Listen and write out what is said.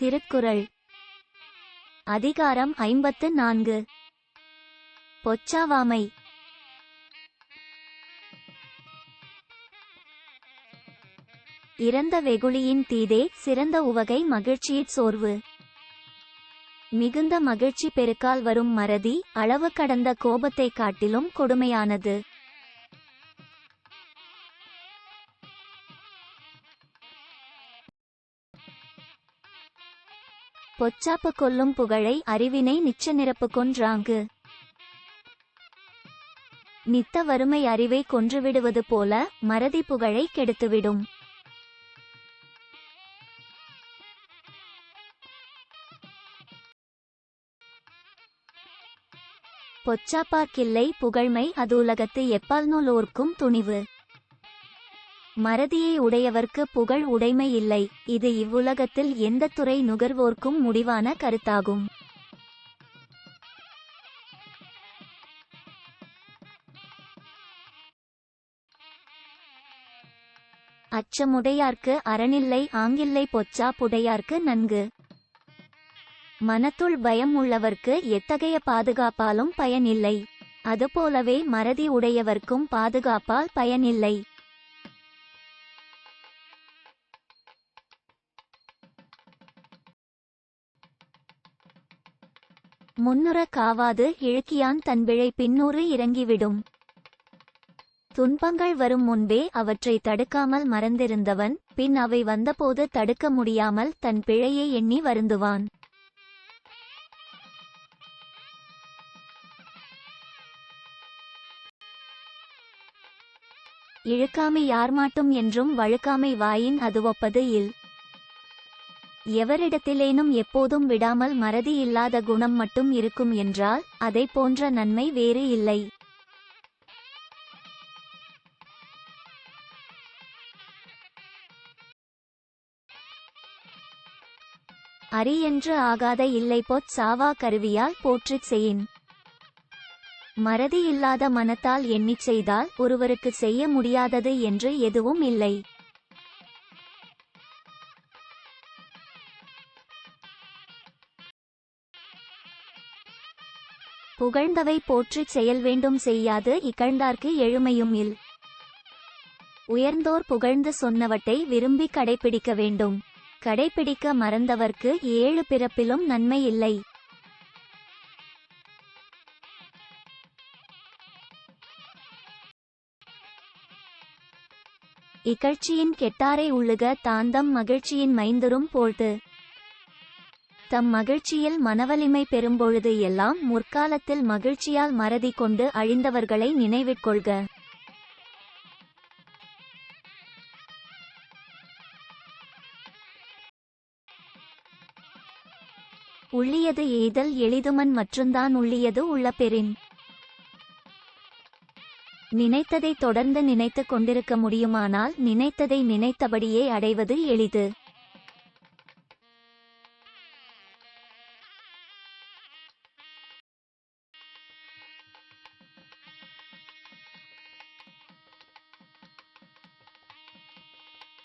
திருக்குறள். அதிகாரம் ஐம்பத்து நான்கு. பொச்சாவாமை இறந்த வெகுளியின் தீதே சிறந்த உவகை மகிழ்ச்சியிற் சோர்வு. மிகுந்த மகிழ்ச்சி பெருக்கால் வரும் மறதி அளவு கடந்த கோபத்தை காட்டிலும் கொடுமையானது. பொச்சாப்பு கொல்லும் புகழை அறிவினை நிச்ச நிரப்பு கொன்றாங்கு. நித்த வறுமை அறிவை கொன்றுவிடுவது போல மறதி புகழை கெடுத்துவிடும். பொச்சாப்பார்க்கில்லை புகழ்மை அது உலகத்து எப்பால்நூலோர்க்கும் துணிவு. மறதியை உடையவர்க்கு புகழ் உடைமை இல்லை. இது இவ்வுலகத்தில் எந்த துறை நுகர்வோர்க்கும் முடிவான கருத்தாகும். அச்சமுடையார்க்கு அறனில்லை ஆங்கில்லை பொச்சா புடையார்க்கு நன்கு. மனத்துள் பயம் உள்ளவர்க்கு எத்தகைய பாதுகாப்பாலும் பயனில்லை. அதுபோலவே மறதி உடையவர்க்கும் பாதுகாப்பால் பயனில்லை. முன்னுற காவாது இழுக்கியான் தன் விழை பின்னூறு இறங்கிவிடும். துன்பங்கள் வரும் முன்பே அவற்றை தடுக்காமல் மறந்திருந்தவன் பின் அவை வந்தபோது தடுக்க முடியாமல் தன் பிழையை எண்ணி வருந்துவான். இழுக்காமை யார் மாட்டும் என்றும் வழுக்காமை வாயின் அதுவப்பது இல். எவரிடத்திலேனும் எப்போதும் விடாமல் மறதி இல்லாத குணம் மட்டும் இருக்கும் என்றால் அதை போன்ற நன்மை வேறு இல்லை. அரியென்று ஆகாத இல்லை பொற் சாவா கருவியால் போற்றிச் செயின் மறதி இல்லாத மனத்தால் எண்ணிச் செய்தால் ஒருவருக்கு செய்ய முடியாதது என்று எதுவும் இல்லை. புகழ்ந்தவை போற்றிச் செயல் வேண்டும் செய்யாது இகழ்ந்தார்க்கு எழுமையும் இல். உயர்ந்தோர் புகழ்ந்து சொன்னவற்றை விரும்பி கடைப்பிடிக்க வேண்டும். கடைப்பிடிக்க மறந்தவர்க்கு ஏழு பிறப்பிலும் நன்மை இல்லை. இகழ்ச்சியின் கெட்டாரை உள்ளுக தாந்தம் மகிழ்ச்சியின் மைந்தரும் போழ்த்து. தம் மகிழ்ச்சியில் மனவலிமை பெறும்பொழுது எல்லாம் முற்காலத்தில் மகிழ்ச்சியால் மறதி கொண்டு அழிந்தவர்களை நினைவிற்கொள்க. உள்ளியது எய்தல் எளிதுமன் மற்றும்தான் உள்ளியது உள்ள பெறின் நினைத்ததை தொடர்ந்து நினைத்துக் கொண்டிருக்க முடியுமானால் நினைத்ததை நினைத்தபடியே அடைவது எளிது.